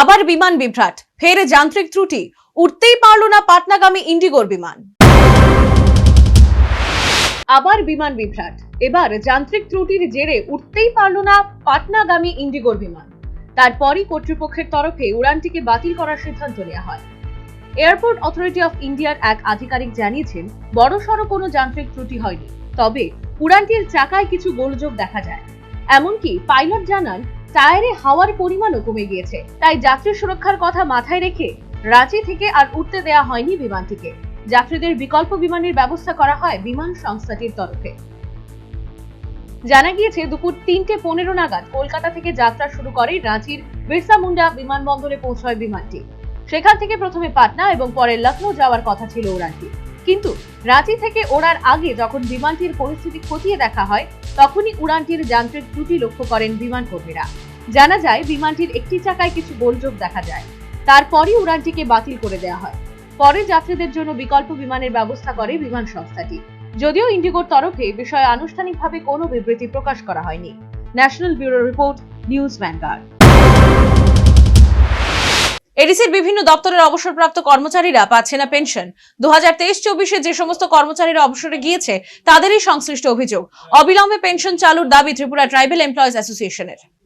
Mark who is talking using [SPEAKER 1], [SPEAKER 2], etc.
[SPEAKER 1] আবার বিমান বিভ্রাট, ফের যান্ত্রিক ত্রুটি, উঠতেই পারল না পাটনাগামী ইন্ডিগোর বিমান। আবার বিমান বিভ্রাট, এবার যান্ত্রিক ত্রুটির জেরে উঠতেই পারল না পাটনাগামী ইন্ডিগোর বিমান। তারপরই কর্তৃপক্ষের তরফে উড়ানটিকে বাতিল করার সিদ্ধান্ত নেওয়া হয়। এয়ারপোর্ট অথরিটি অফ ইন্ডিয়ার এক আধিকারিক জানিয়েছেন, বড়সড় কোনো যান্ত্রিক ত্রুটি হয়নি, তবে উড়ানটির চাকায় কিছু গোলযোগ দেখা যায়। এমনকি পাইলট জানান টায়ারে হাওয়ার পরিমাণও কমে গিয়েছে। তাই যাত্রী সুরক্ষার কথা মাথায় রেখে রাঁচি থেকে আর উঠতে দেয়া হয়নি বিমানটিকে। যাত্রীদের বিকল্প বিমানের ব্যবস্থা করা হয় বিমান সংস্থাটির তরফে। জানা গিয়েছে, দুপুর তিনটে পনেরো নাগাদ কলকাতা থেকে যাত্রা শুরু করে রাঁচির বিরসা মুন্ডা বিমানবন্দরে পৌঁছয় বিমানটি। সেখান থেকে প্রথমে পাটনা এবং পরে লখনৌ যাওয়ার কথা ছিল উড়ানটি কিন্তু রাঁচি থেকে ওড়ার আগে যখন বিমানটির পরিস্থিতি খতিয়ে দেখা হয়, তখনই উড়ানটির যান্ত্রিক ত্রুটি লক্ষ্য করেন বিমান কর্মীরা। জানা যায়, বিমানটির একটি চাকায় কিছু গোলযোগ দেখা যায়। তারপরই উড়ানটিকে বাতিল করে দেওয়া হয়। পরে যাত্রীদের জন্য বিকল্প বিমানের ব্যবস্থা করে বিমান সংস্থাটি। যদিও ইন্ডিগোর তরফে বিষয়ে আনুষ্ঠানিকভাবে কোনো বিবৃতি প্রকাশ করা হয়নি। National bureau report, news Vanguard. এডিসির বিভিন্ন দপ্তরের অবসরপ্রাপ্ত কর্মচারীরা পাচ্ছে না পেনশন। দু হাজার তেইশ চব্বিশে যে সমস্ত কর্মচারীরা অবসরে গিয়েছে, তাদেরই সংশ্লিষ্ট অভিযোগ। অবিলম্বে পেনশন চালুর দাবি ত্রিপুরা ট্রাইবেল এমপ্লয়িজ অ্যাসোসিয়েশনের।